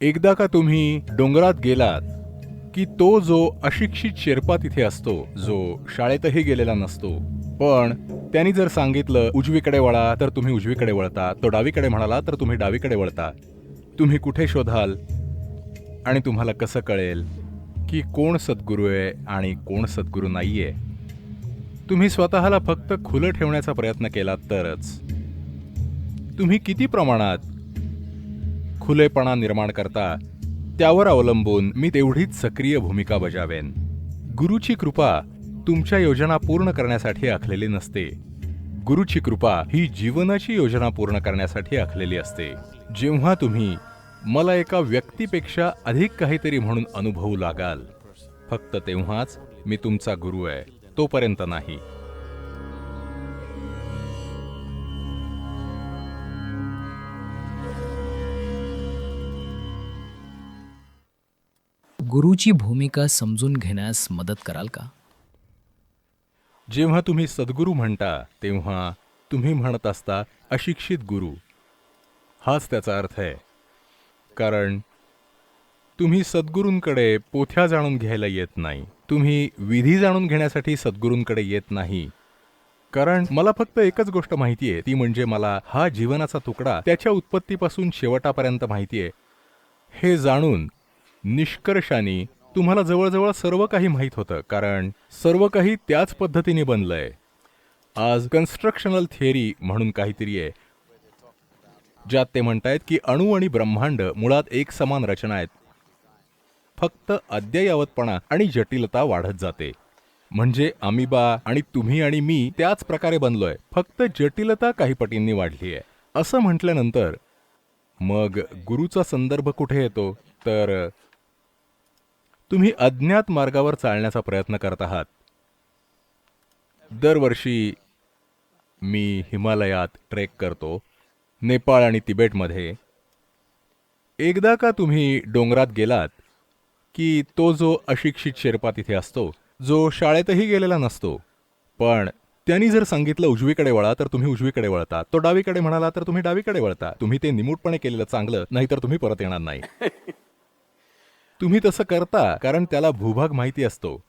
एकदा का तुम्ही डोंगरात गेलात की तो जो अशिक्षित शेर्पा तिथे असतो जो शाळेतही गेलेला नसतो. पण त्यांनी जर सांगितलं उजवीकडे वळा तर तुम्ही उजवीकडे वळता. तो डावीकडे म्हणाला तर तुम्ही डावीकडे वळता. तुम्ही कुठे शोधाल? आणि तुम्हाला कसं कळेल की कोण सद्गुरू आहे आणि कोण सद्गुरू नाही आहे तुम्ही स्वतःला फक्त खुलं ठेवण्याचा प्रयत्न केलात तरच. तुम्ही किती प्रमाणात खुलेपणा निर्माण करता त्यावर अवलंबून मी तेवढीच सक्रिय भूमिका बजावेन. गुरुची कृपा तुमच्या योजना पूर्ण करण्यासाठी आखलेली नसते. गुरुची कृपा ही जीवनाची योजना पूर्ण करण्यासाठी आखलेली असते. जेव्हा तुम्ही मला एका व्यक्तीपेक्षा अधिक काहीतरी म्हणून अनुभवू लागाल फक्त तेव्हाच मी तुमचा गुरु आहे तोपर्यंत नाही. गुरुची भूमिका समजून घेण्यास मदत कराल का? जेव्हा तुम्ही सद्गुरू म्हणता तेव्हा तुम्ही म्हणत असता अशिक्षित गुरु. हाच त्याचा अर्थ आहे. कारण तुम्ही सद्गुरूंकडे पोथ्या जाणून घ्यायला येत नाही. तुम्ही विधी जाणून घेण्यासाठी सद्गुरूंकडे येत नाही. कारण मला फक्त एकच गोष्ट माहिती आहे ती म्हणजे मला हा जीवनाचा तुकडा त्याच्या उत्पत्तीपासून शेवटापर्यंत माहिती आहे हे जाणून निष्कर्षाने तुम्हाला जवळजवळ सर्व काही माहीत होतं कारण सर्व काही त्याच पद्धतीने बनलंय. आज कन्स्ट्रक्शनल थिअरी म्हणून काहीतरी आहे ज्यात ते म्हणतायत की अणू आणि ब्रह्मांड मुळात एक समान रचना आहेत. फक्त अद्ययावतपणा आणि जटिलता वाढत जाते. म्हणजे अमिबा आणि तुम्ही आणि मी त्याच प्रकारे बनलोय फक्त जटिलता काही पटींनी वाढली आहे. असं म्हटल्यानंतर मग गुरुचा संदर्भ कुठे येतो? तर तुम्ही अज्ञात मार्गावर चालण्याचा प्रयत्न करत आहात. दरवर्षी मी हिमालयात ट्रेक करतो नेपाळ आणि तिबेटमध्ये. एकदा का तुम्ही डोंगरात गेलात की तो जो अशिक्षित शेर्पा तिथे असतो जो शाळेतही गेलेला नसतो पण त्यांनी जर सांगितलं उजवीकडे वळा तर तुम्ही उजवीकडे वळता. तो डावीकडे म्हणाला तर तुम्ही डावीकडे वळता. तुम्ही ते निमूटपणे केलेलं चांगलं नाहीतर तुम्ही परत येणार नाही. तुम्ही तसं करता कारण त्याला भूभाग माहिती असतो.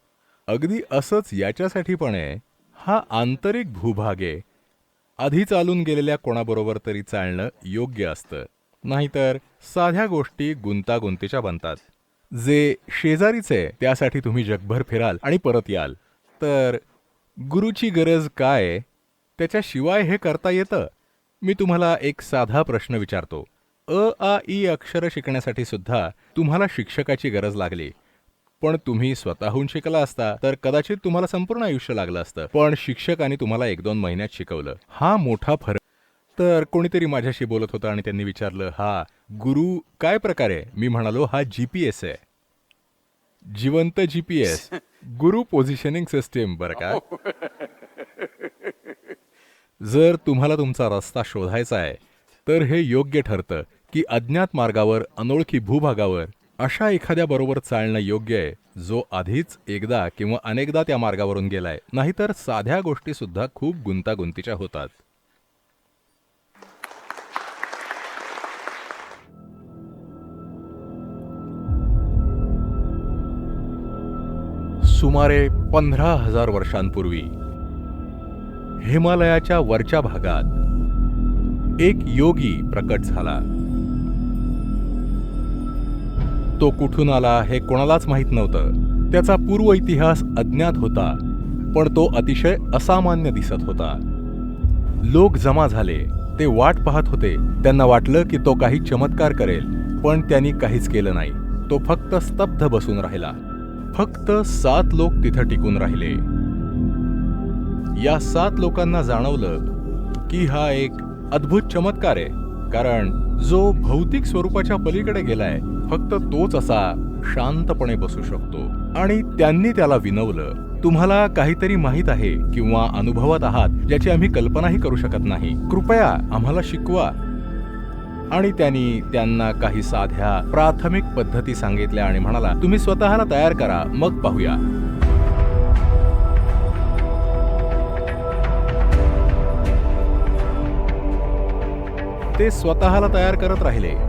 अगदी असंच याच्यासाठी पण आहे हा आंतरिक भूभाग आहे. आधी चालून गेलेल्या कोणाबरोबर तरी चालणं योग्य असतं. नाहीतर साध्या गोष्टी गुंतागुंतीच्या बनतात. जे शेजारीच आहे त्यासाठी तुम्ही जगभर फिराल आणि परत याल. तर गुरुची गरज काय त्याच्याशिवाय हे करता येतं? मी तुम्हाला एक साधा प्रश्न विचारतो. अ आ ई अक्षर शिकण्यासाठी सुद्धा तुम्हाला शिक्षकाची गरज लागली. पण तुम्ही स्वतःहून शिकला असता तर कदाचित तुम्हाला संपूर्ण आयुष्य लागलं असतं. पण शिक्षकाने तुम्हाला एक दोन महिन्यात शिकवलं. हा मोठा फरक तर कोणीतरी माझ्याशी बोलत होता आणि त्यांनी विचारलं हा गुरु काय प्रकारे? मी म्हणालो हा जीपीएस आहे. जिवंत जीपीएस गुरु पोझिशनिंग सिस्टीम बरं का? जर तुम्हाला तुमचा रस्ता शोधायचा आहे तर हे योग्य ठरतं. की अज्ञात मार्गावर अनोळखी भूभागावर अशा एखाद्या बरोबर चालणं योग्य आहे जो आधीच एकदा किंवा अनेकदा त्या मार्गावरून गेलाय. नाहीतर साध्या गोष्टी सुद्धा खूप गुंतागुंतीच्या होतात. सुमारे पंधरा हजार वर्षांपूर्वी हिमालयाच्या वरच्या भागात एक योगी प्रकट झाला. तो कुठून आला हे कोणालाच माहीत नव्हतं. त्याचा पूर्व इतिहास अज्ञात होता पण तो अतिशय असामान्य दिसत होता. लोक जमा झाले ते वाट पाहत होते. त्यांना वाटलं की तो काही चमत्कार करेल पण त्यांनी काहीच केलं नाही. तो फक्त स्तब्ध बसून राहिला. फक्त सात लोक तिथं टिकून राहिले. या सात लोकांना जाणवलं की हा एक अद्भुत चमत्कार आहे कारण जो भौतिक स्वरूपाच्या पलीकडे गेलाय फक्त तोच असा शांतपणे बसू शकतो. आणि त्यांनी त्याला विनवलं तुम्हाला काहीतरी माहीत आहे किंवा अनुभवत आहात ज्याची आम्ही कल्पनाही करू शकत नाही. कृपया आम्हाला शिकवा. आणि त्यांनी त्यांना काही साध्या प्राथमिक पद्धती सांगितल्या आणि म्हणाला तुम्ही स्वतःला तयार करा मग पाहूया. ते स्वतःला तयार करत राहिले.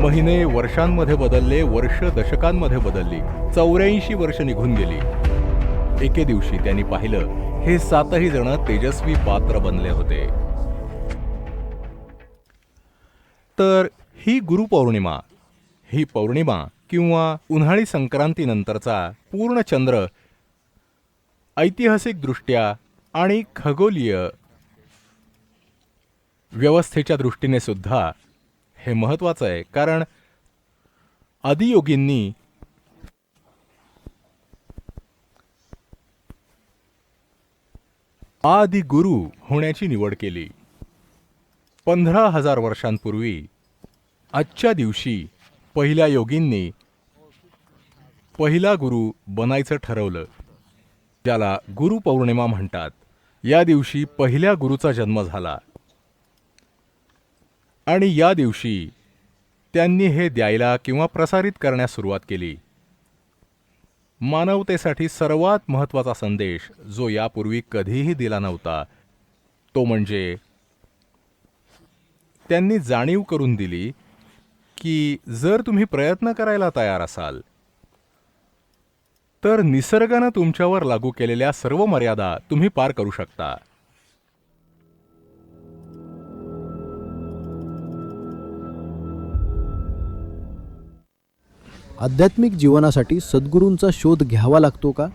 महिने वर्षांमध्ये बदलले वर्ष दशकांमध्ये बदलली चौऱ्याऐंशी वर्ष निघून गेली. एके दिवशी त्यांनी पाहिलं हे सातही जण तेजस्वी पात्र बनले होते. तर ही गुरुपौर्णिमा ही पौर्णिमा किंवा उन्हाळी संक्रांतीनंतरचा पूर्ण चंद्र ऐतिहासिकदृष्ट्या आणि खगोलीय व्यवस्थेच्या दृष्टीने सुद्धा हे महत्त्वाचं आहे कारण आदियोगींनी आदि गुरु होण्याची निवड केली. पंधरा हजार वर्षांपूर्वी आजच्या दिवशी पहिल्या योगींनी पहिला गुरु बनायचं ठरवलं ज्याला गुरुपौर्णिमा म्हणतात. या दिवशी पहिल्या गुरुचा जन्म झाला. आणि या दिवशी त्यांनी हे द्यायला किंवा प्रसारित करण्यास सुरुवात केली. मानवतेसाठी सर्वात महत्त्वाचा संदेश जो यापूर्वी कधीही दिला नव्हता तो म्हणजे त्यांनी जाणीव करून दिली की जर तुम्ही प्रयत्न करायला तयार असाल तर निसर्गानं तुमच्यावर लागू केलेल्या सर्व मर्यादा तुम्ही पार करू शकता. आध्यात्मिक जीवनासाठी सद्गुरूंचा शोध घ्यावा लागतो का?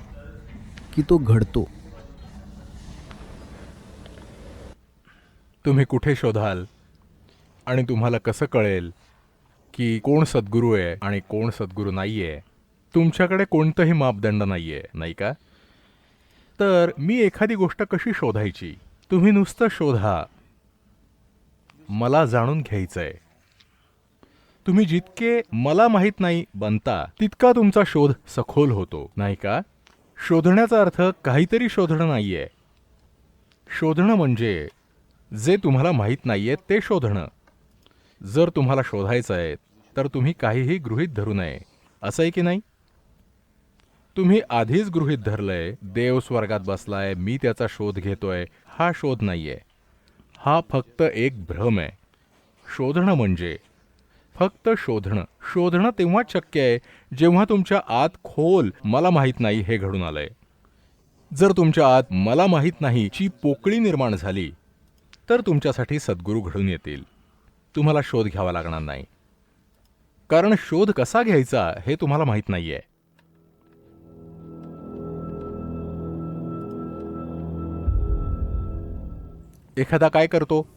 की तो घडतो? तुम्ही कुठे शोधाल? आणि तुम्हाला कसं कळेल की कोण सद्गुरू आहे आणि कोण सद्गुरू नाही आहे तुमच्याकडे कोणतंही मापदंड नाही आहे नाही का? तर मी एखादी गोष्ट कशी शोधायची? तुम्ही नुसतं शोधा. मला जाणून घ्यायचं आहे तुम्ही जितके मला माहीत नाही बनता तितका तुमचा शोध सखोल होतो. नाही का? शोधण्याचा अर्थ काहीतरी शोधणं नाहीये. शोधणं म्हणजे जे तुम्हाला माहीत नाहीये ते शोधणं. जर तुम्हाला शोधायचं आहे तर तुम्ही काहीही गृहीत धरू नये. असं आहे की नाही? तुम्ही आधीच गृहीत धरलंय देव स्वर्गात बसलाय मी त्याचा शोध घेतोय हा शोध नाहीये. हा फक्त एक भ्रम आहे. शोधणं म्हणजे फक्त शोधणं. शोधणं तेव्हाच शक्य आहे जेव्हा तुमच्या आत खोल मला माहीत नाही हे घडून आलंय. जर तुमच्या आत मला माहीत नाही ची पोकळी निर्माण झाली तर तुमच्यासाठी सद्गुरू घडून येतील. तुम्हाला शोध घ्यावा लागणार नाही. कारण शोध कसा घ्यायचा हे तुम्हाला माहीत नाहीये. एखादा काय करतो?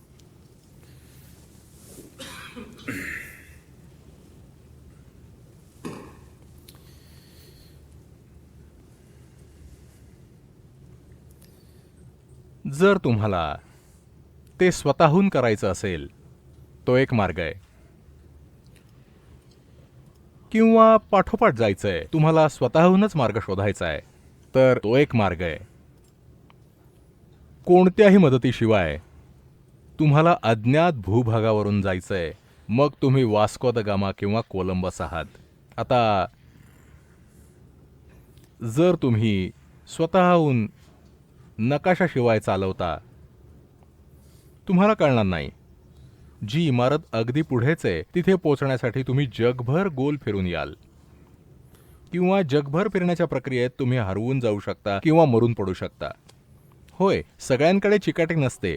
जर तुम्हाला ते स्वतःहून करायचं असेल तो एक मार्ग आहे. किंवा पाठोपाठ जायचं आहे तुम्हाला स्वतःहूनच मार्ग शोधायचा आहे तर तो एक मार्ग आहे. कोणत्याही मदतीशिवाय तुम्हाला अज्ञात भूभागावरून जायचं आहे मग तुम्ही वास्को द गामा किंवा कोलंबस आहात. आता जर तुम्ही स्वतःहून नकाशाशिवाय चालवता. तुम्हाला कळणार नाही. जी इमारत अगदी पुढेच आहे तिथे पोहोचण्यासाठी तुम्ही जगभर गोल फिरून याल. किंवा जगभर फिरण्याच्या प्रक्रियेत तुम्ही हरवून जाऊ शकता किंवा मरून पडू शकता. होय सगळ्यांकडे चिकाटी नसते.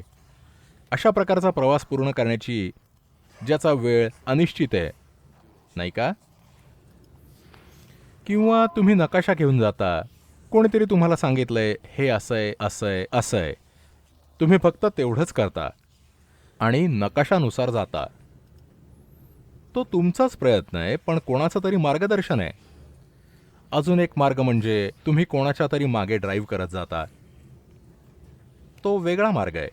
अशा प्रकारचा प्रवास पूर्ण करण्याची ज्याचा वेळ अनिश्चित आहे. नाही का? किंवा तुम्ही नकाशा घेऊन जाता. कोणीतरी तुम्हाला सांगितलंय हे असं आहे असं आहे असं आहे तुम्ही फक्त तेवढंच करता आणि नकाशानुसार जाता. तो तुमचाच प्रयत्न आहे पण कोणाचं तरी मार्गदर्शन आहे. अजून एक मार्ग म्हणजे तुम्ही कोणाच्या तरी मागे ड्राईव्ह करत जाता. तो वेगळा मार्ग आहे.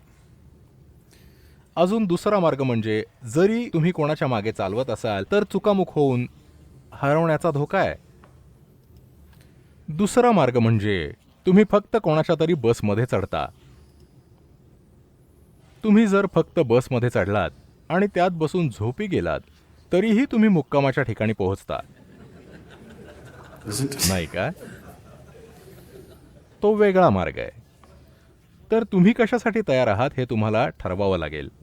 अजून दुसरा मार्ग म्हणजे जरी तुम्ही कोणाच्या मागे चालवत असाल तर चुकामुख होऊन हरवण्याचा धोका आहे. दुसरा मार्ग म्हणजे तुम्ही फक्त कोणाच्या तरी बसमध्ये चढता. तुम्ही जर फक्त बसमध्ये चढलात आणि त्यात बसून झोपी गेलात तरीही तुम्ही मुक्कामाच्या ठिकाणी पोहोचता. नाही का? तो वेगळा मार्ग आहे. तर तुम्ही कशासाठी तयार आहात हे तुम्हाला ठरवावं लागेल.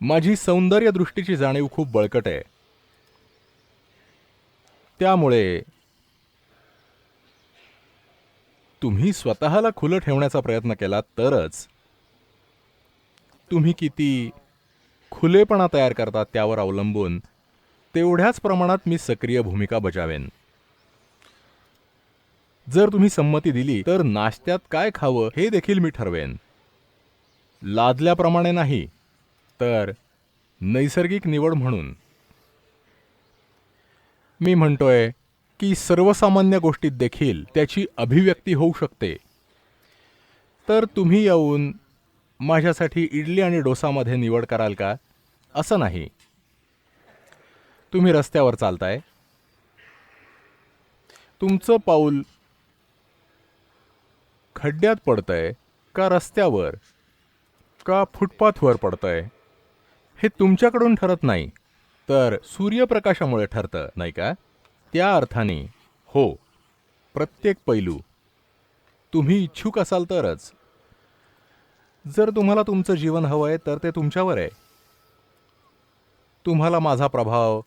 माझी सौंदर्य दृष्टीची जाणीव खूप बळकट आहे. त्यामुळे तुम्ही स्वतःला खुलं ठेवण्याचा प्रयत्न केला तरच तुम्ही किती खुलेपणा तयार करतात त्यावर अवलंबून तेवढ्याच प्रमाणात मी सक्रिय भूमिका बजावेन. जर तुम्ही संमती दिली तर नाश्त्यात काय खावं हे देखील मी ठरवेन. लादल्याप्रमाणे नाही. तर नैसर्गिक निवड म्हणून. मी म्हणतोय की सर्वसामान्य गोष्टीत देखील त्याची अभिव्यक्ती होऊ शकते. तर तुम्ही येऊन माझ्यासाठी इडली आणि डोसामध्ये निवड कराल का? असं नाही. तुम्ही रस्त्यावर चालताय. तुमचं पाऊल खड्ड्यात पडतंय का रस्त्यावर? का फुटपाथवर पडतंय? हे तुमच्याकडून ठरत नाही तर सूर्यप्रकाशामुळे ठरतं नाही का? त्या अर्थाने हो प्रत्येक पैलू. तुम्ही इच्छुक असाल तरच. जर तुम्हाला तुमचं जीवन हवं आहे तर ते तुमच्यावर आहे. तुम्हाला माझा प्रभाव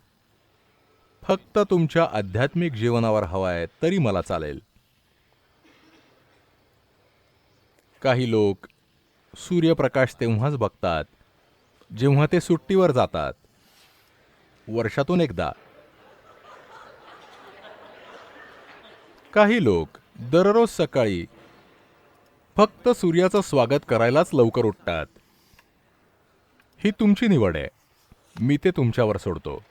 फक्त तुमच्या आध्यात्मिक जीवनावर हवा आहे तरी मला चालेल. काही लोक सूर्यप्रकाश तेव्हाच बघतात जेव्हा ते सुट्टीवर जातात. वर्षातून एकदा. काही लोक दररोज सकाळी फक्त सूर्याचं स्वागत करायलाच लवकर उठतात. ही तुमची निवड आहे. मी ते तुमच्यावर सोडतो.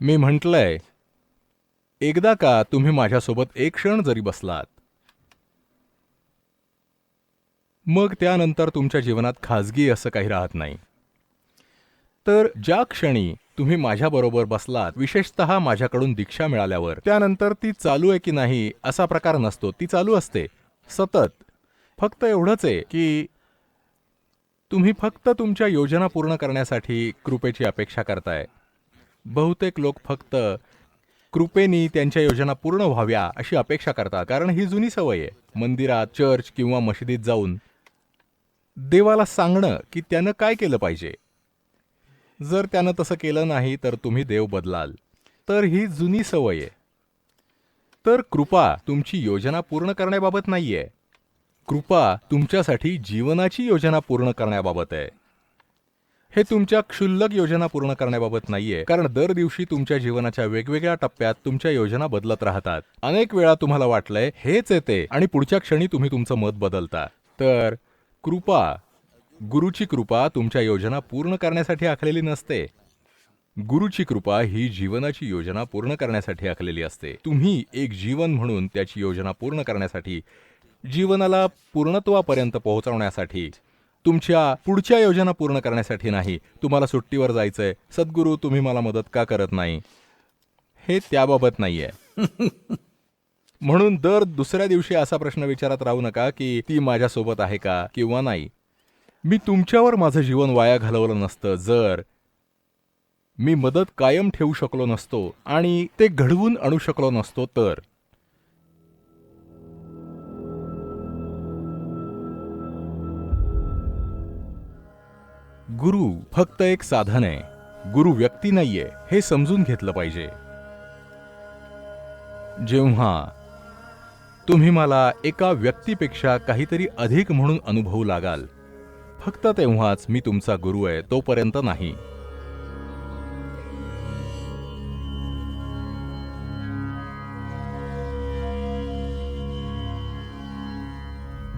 मी म्हटलंय एकदा का तुम्ही माझ्यासोबत एक क्षण जरी बसलात? मग त्यानंतर तुमच्या जीवनात खाजगी असं काही राहत नाही. तर ज्या क्षणी तुम्ही माझ्याबरोबर बसलात विशेषतः माझ्याकडून दीक्षा मिळाल्यावर त्यानंतर ती चालू आहे की नाही असा प्रकार नसतो. ती चालू असते. सतत. फक्त एवढंच आहे की तुम्ही फक्त तुमच्या योजना पूर्ण करण्यासाठी कृपेची अपेक्षा करताय. बहुतेक लोक फक्त कृपेनी त्यांच्या योजना पूर्ण व्हाव्या अशी अपेक्षा करतात. कारण ही जुनी सवय आहे. मंदिरात चर्च किंवा मशिदीत जाऊन देवाला सांगणं की त्यानं काय केलं पाहिजे. जर त्यानं तसं केलं नाही तर तुम्ही देव बदलाल. तर ही जुनी सवय आहे. तर कृपा तुमची योजना पूर्ण करण्याबाबत नाहीये. कृपा तुमच्यासाठी जीवनाची योजना पूर्ण करण्याबाबत आहे. हे तुमच्या क्षुल्लक योजना पूर्ण करण्याबाबत नाहीये. कारण दर दिवशी तुमच्या जीवनाच्या वेगवेगळ्या टप्प्यात तुमच्या योजना बदलत राहतात. अनेक वेळा तुम्हाला वाटलंय हेच येते आणि पुढच्या क्षणी तुम्ही तुमचं मत बदलता. तर कृपा गुरुची कृपा तुमच्या योजना पूर्ण करण्यासाठी आखलेली नसते. गुरुची कृपा ही जीवनाची योजना पूर्ण करण्यासाठी आखलेली असते. तुम्ही एक जीवन म्हणून त्याची योजना पूर्ण करण्यासाठी जीवनाला पूर्णत्वापर्यंत पोहोचवण्यासाठी तुमच्या पुढच्या योजना पूर्ण करण्यासाठी नाही. तुम्हाला सुट्टीवर जायचंय. सद्गुरू तुम्ही मला मदत का करत नाही? हे त्याबाबत नाहीये. म्हणून दर दुसऱ्या दिवशी असा प्रश्न विचारत राहू नका की ती माझ्यासोबत आहे का किंवा नाही. मी तुमच्यावर माझं जीवन वाया घालवलं नसतं. जर मी मदत कायम ठेवू शकलो नसतो आणि ते घडवून आणू शकलो नसतो तर. गुरु फक्त एक साधन आहे. गुरु व्यक्ती नाहीये हे समजून घेतलं पाहिजे. जेव्हा तुम्ही मला एका व्यक्तीपेक्षा काहीतरी अधिक म्हणून अनुभवू लागाल फक्त तेव्हाच मी तुमचा गुरु आहे तोपर्यंत नाही.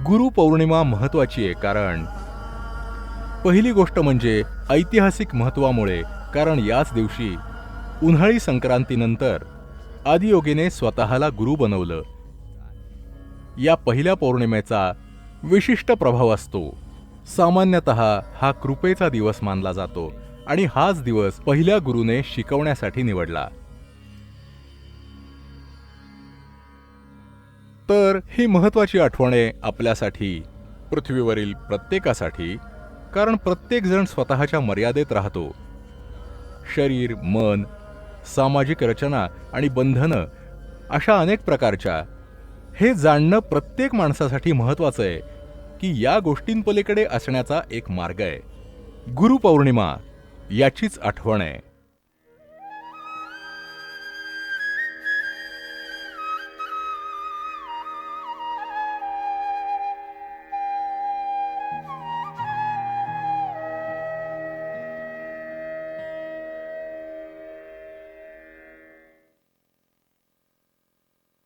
गुरु पौर्णिमा महत्वाची आहे कारण पहिली गोष्ट म्हणजे ऐतिहासिक महत्वामुळे कारण याच दिवशी उन्हाळी संक्रांतीनंतर आदियोगीने स्वतःला गुरु बनवलं. या पहिल्या पौर्णिमेचा विशिष्ट प्रभाव असतो. सामान्यतः हा कृपेचा दिवस मानला जातो आणि हाच दिवस पहिल्या गुरुने शिकवण्यासाठी निवडला. तर ही महत्वाची आठवणे आपल्यासाठी पृथ्वीवरील प्रत्येकासाठी कारण प्रत्येक जण स्वतःच्या मर्यादेत राहतो. शरीर मन सामाजिक रचना आणि बंधनं अशा अनेक प्रकारच्या. हे जाणणं प्रत्येक माणसासाठी महत्त्वाचं आहे की या गोष्टींपलीकडे असण्याचा एक मार्ग आहे. गुरुपौर्णिमा याचीच आठवण आहे.